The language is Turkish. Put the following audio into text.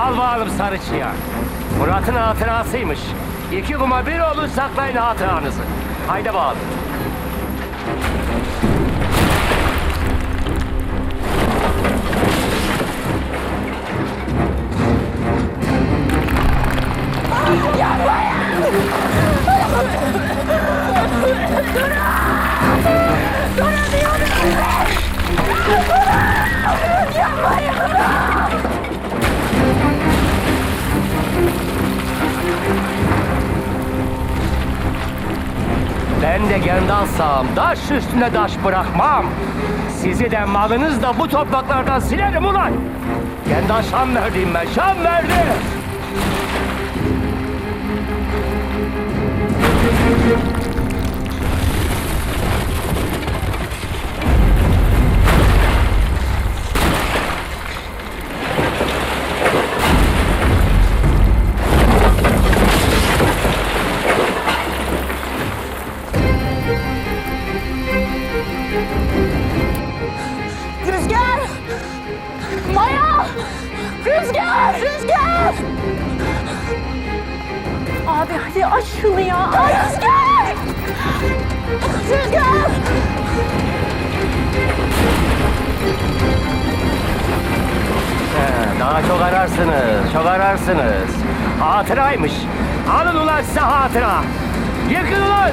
Al bakalım sarıçıya. Murat'ın hatırasıymış. İki kuma bir olun saklayın hatıranızı. Haydi bakalım. Ben de gendansam taş üstüne taş bırakmam. Sizi de malınız da bu topraklardan silerim ulan. Gendan şan verdim ben, şan verdim. Rüzgar! Maya! Rüzgar! Rüzgar! Abi hadi aç şunu ya. Ay Rüzgar! Rüzgar! He, daha çok ararsınız, çok ararsınız. Hatıraymış. Alın ulan size hatıra. Yıkın ulan.